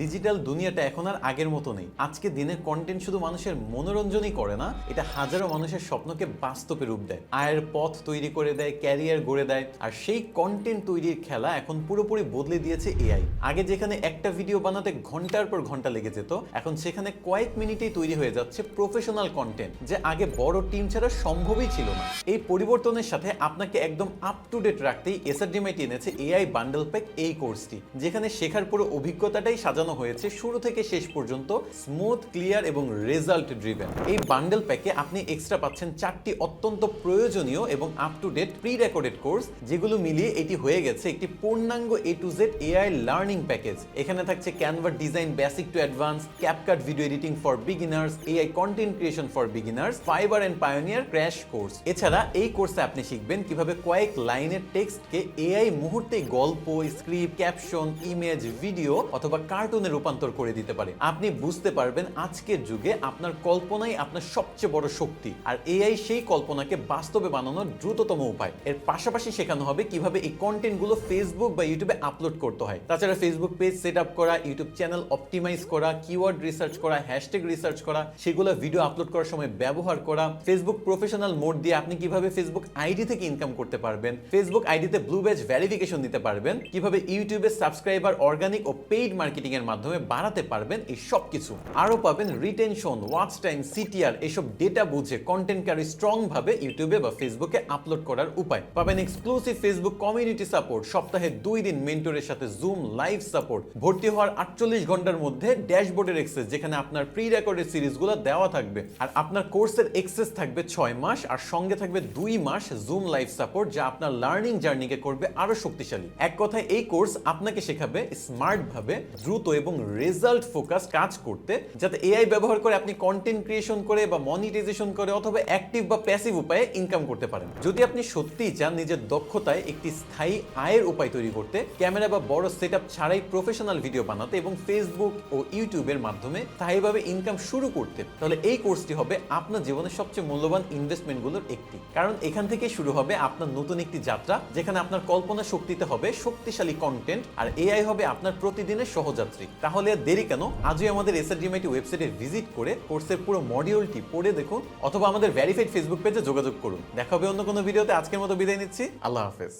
Digital দুনিয়াটা এখন আর আগের মতো নেই। আজকে দিনে কন্টেন্ট শুধু মানুষের মনোরঞ্জনই করে না, এটা হাজারো মানুষের স্বপ্নকে বাস্তবে রূপ দেয়। আয়ের পথ তৈরি করে দেয় ক্যারিয়ার গড়ে দেয়, আর সেই কন্টেন্ট তৈরির খেলা এখন পুরোপুরি বদলে দিয়েছে এআই আগে যেখানে একটা ভিডিও বানাতে ঘণ্টার পর ঘণ্টা লেগে যেত, এখন সেখানে কয়েক মিনিটেই তৈরি হয়ে যাচ্ছে প্রফেশনাল কন্টেন্ট যে আগে বড় টিম ছাড়া সম্ভবই ছিল না। এই পরিবর্তনের সাথে আপনাকে একদম আপ টু ডেট রাখতেই এসআরডিএমআইটি এনেছে এআই বান্ডেল প্যাক এই কোর্সটি যেখানে শেখার পুরো অভিজ্ঞতাটাই সাজানো হয়েছে শুরু থেকে শেষ পর্যন্ত স্মুথ ক্লিয়ার এবং রেজাল্ট ড্রিভেন এই বান্ডেল প্যাকে আপনি এক্সট্রা পাচ্ছেন চারটি অত্যন্ত প্রয়োজনীয় এবং up to date pre recorded course যেগুলো মিলিয়ে এটি হয়ে গেছে একটি পূর্ণাঙ্গ A to Z AI learning package এখানে থাকছে ক্যানভার design basic to advance CapCut video editing for beginners AI content creation for beginners Fiverr and pioneer crash course এছাড়া এই কোর্সে আপনি শিখবেন কীভাবে কয়েক লাইনের টেক্সটকে এআই মুহূর্তে গল্প স্ক্রিপ্ট ক্যাপশন ইমেজ ভিডিও অথবা কার্টুনে রূপান্তর করে দিতে পারে। আপনি বুঝতে পারবেন আজকের যুগে আপনার কল্পনাই আপনার সবচেয়ে বড় শক্তি। আর এআই সেই কল্পনাকে বাস্তবে বানানোর দ্রুততম উপায়। এর পাশাপাশি শেখানো হবে কীভাবে এই কন্টেন্টগুলো ফেসবুক বা ইউটিউবে আপলোড করতে হয়। তাছাড়া ফেসবুক পেজ সেট আপ করা ইউটিউব চ্যানেল অপটিমাইজ করা কিওয়ার্ড রিসার্চ করা হ্যাশট্যাগ রিসার্চ করা, সেগুলো ভিডিও আপলোড করার সময় ব্যবহার করা। ফেসবুক প্রফেশনাল মোড দিয়ে আপনি কীভাবে ফেসবুক আইডি থেকে ইনকাম করতে পারবেন? ফেসবুক আইডিতে ব্লু ব্যাচ ভ্যারিফিকেশন দিতে পারবেন। কীভাবে ইউটিউবে সাবস্ক্রাইবার অর্গানিক ও পেইড মার্কেটিং এর মাধ্যমে বাড়াতে পারবেন এই সব কিছু আরও পাবেন রিটেনশন ওয়াচ টাইম সিটিআর এসব ডেটা বুঝে কন্টেন্ট ক্যারি স্ট্রং ভাবে ইউটিউবে বা ফেসবুকে আপলোড করার উপায়। পাবেন এক্সক্লুসিভ ফেসবুক কমিউনিটি সাপোর্ট সপ্তাহে দুই দিন মেন্টরের সাথে জুম লাইভ সাপোর্ট ভর্তি হওয়ার আটচল্লিশ ঘণ্টার মধ্যে ড্যাশবোর্ডের এক্সেস যেখানে আপনার প্রি রেকর্ডের সিরিজগুলো দেওয়া থাকবে। আর আপনার কোর্সের এক্সেস থাকবে ছয় মাস, আর সঙ্গে থাকবে দুই মাস জুম লাইভ সাপোর্ট যা আপনার লার্নিং জার্নিকে করবে আরও শক্তিশালী। এক কথায় এই কোর্স আপনাকে শেখাবে স্মার্ট ভাবে, দ্রুত এবং রেজাল্ট ফোকাস কাজ করতে, যাতে এআই ব্যবহার করে আপনি কন্টেন্ট ক্রিয়েশন করে বা মনিটাইজেশন করে অথবা অ্যাক্টিভ বা প্যাসিভ উপায়ে ইনকাম করতে পারেন। যদি আপনি সত্যিই চান নিজের দক্ষতায় একটি স্থায়ী আয়ের উপায় তৈরি করতে, ক্যামেরা বা বড় সেট ছাড়াই প্রফেশনাল ভিডিও বানাতে এবং ফেসবুক ও ইউটিউবের মাধ্যমে স্থায়ীভাবে ইনকাম শুরু করতে, তাহলে এই কোর্সটি হবে আপনার জীবনের সবচেয়ে মূল্যবান ইনভেস্টমেন্টগুলোর একটি। কারণ এখান থেকে শুরু হবে আপনার নতুন একটি যাত্রা, যেখানে আপনার কল্পনা শক্তিতে হবে শক্তিশালী কন্টেন্ট আর এআই হবে আপনার প্রতিদিনের সহযাত্রী। তাহলে আর দেরি কেন? আজই আমাদের এসআরডিএমআইটি ওয়েবসাইটে ভিজিট করে কোর্সের পুরো মডিউলটি পড়ে দেখুন, অথবা আমাদের ভেরিফাইড ফেসবুক পেজে যোগাযোগ করুন। দেখা হবে অন্য কোনো ভিডিওতে আজকের মতো বিদায় নিচ্ছি। আল্লাহ হাফেজ।